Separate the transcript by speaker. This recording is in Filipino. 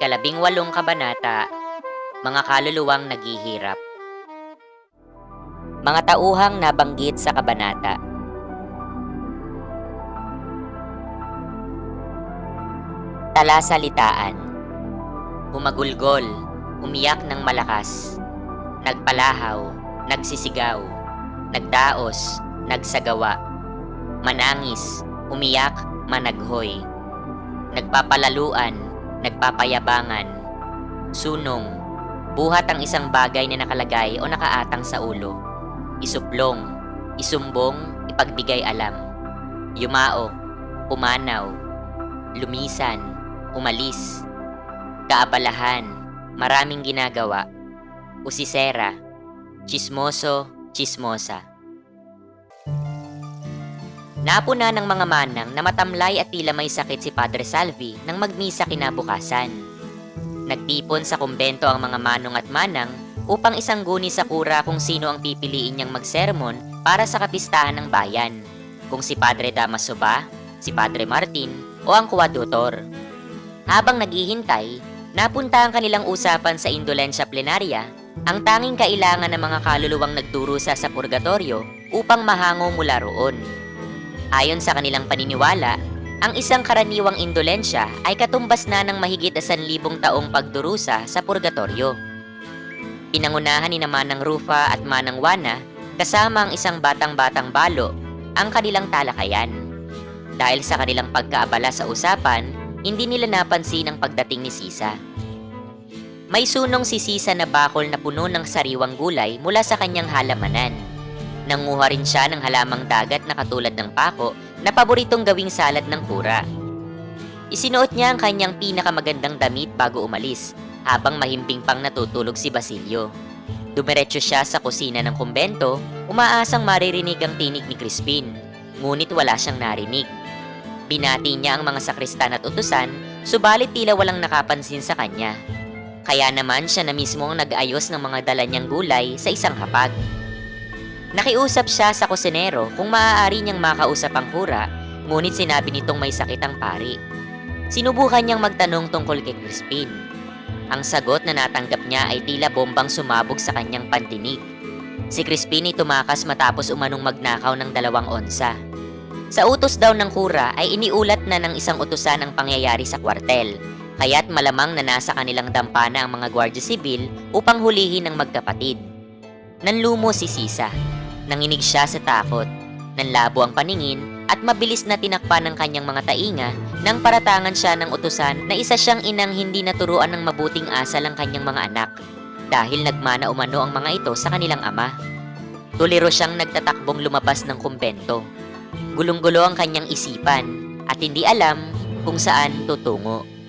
Speaker 1: ikalabing walong kabanata, mga kaluluwang naghihirap. Mga tauhang nabanggit sa kabanata. Talasalitaan. Humagulgol, umiyak ng malakas. Nagpalahaw, nagsisigaw, nagdaos, nagsagawa. Manangis, umiyak, managhoy. Nagpapalaluan, nagpapayabangan. Sunong, buhat ang isang bagay na nakalagay o nakaatang sa ulo. Isuplong, isumbong, ipagbigay alam. Yumao, pumanaw, lumisan, umalis, kaabalahan, maraming ginagawa, usisera, chismoso, chismosa. Napuna ng mga manang na matamlay at tila may sakit si Padre Salvi nang magmisa kinabukasan. Nagtipon sa kumbento ang mga manong at manang upang isangguni sa kura kung sino ang pipiliin niyang magsermon para sa kapistahan ng bayan. Kung si Padre Damaso ba, si Padre Martin, o ang kuwadotor. Habang naghihintay, napunta ang kanilang usapan sa indolensya plenarya ang tanging kailangan ng mga kaluluwang nagdurusa sa purgatorio upang mahango mula roon. Ayon sa kanilang paniniwala, ang isang karaniwang indolensya ay katumbas na ng mahigit na sanlibong taong pagdurusa sa purgatorio. Pinangunahan ni naman ng Rufa at Manang Wana kasama ang isang batang-batang balo ang kanilang talakayan. Dahil sa kanilang pagkaabala sa usapan, hindi nila napansin ang pagdating ni Sisa. May sunong si Sisa na bakol na puno ng sariwang gulay mula sa kanyang halamanan. Nanguha rin siya ng halamang dagat na katulad ng pako na paboritong gawing salad ng kura. Isinuot niya ang kanyang pinakamagandang damit bago umalis habang mahimping pang natutulog si Basilio. Dumiretso siya sa kusina ng kumbento, umaasang maririnig ang tinig ni Crispin, ngunit wala siyang narinig. Binati niya ang mga sakristan at utusan, subalit tila walang nakapansin sa kanya. Kaya naman siya na mismo ang nag-ayos ng mga dala niyang gulay sa isang hapag. Nakiusap siya sa kusinero kung maaari niyang makausap ang kura, ngunit sinabi nitong may sakit ang pari. Sinubukan niyang magtanong tungkol kay Crispin. Ang sagot na natanggap niya ay tila bombang sumabog sa kanyang pantinig. Si Crispin ay tumakas matapos umanong magnakaw ng dalawang onsa. Sa utos daw ng kura ay iniulat na ng isang utusan ang pangyayari sa kwartel, kaya't malamang na nasa kanilang dampana ang mga gwardya sibil upang hulihin ang magkapatid. Nanlumo si Sisa. Nanginig siya sa takot. Nanlabo ang paningin at mabilis na tinakpan ng kanyang mga tainga nang paratangan siya ng utusan na isa siyang inang hindi naturuan ng mabuting asal ang kanyang mga anak dahil nagmana umano ang mga ito sa kanilang ama. Tuliro siyang nagtatakbong lumabas ng kumbento. Gulong-gulo ang kanyang isipan at hindi alam kung saan tutungo.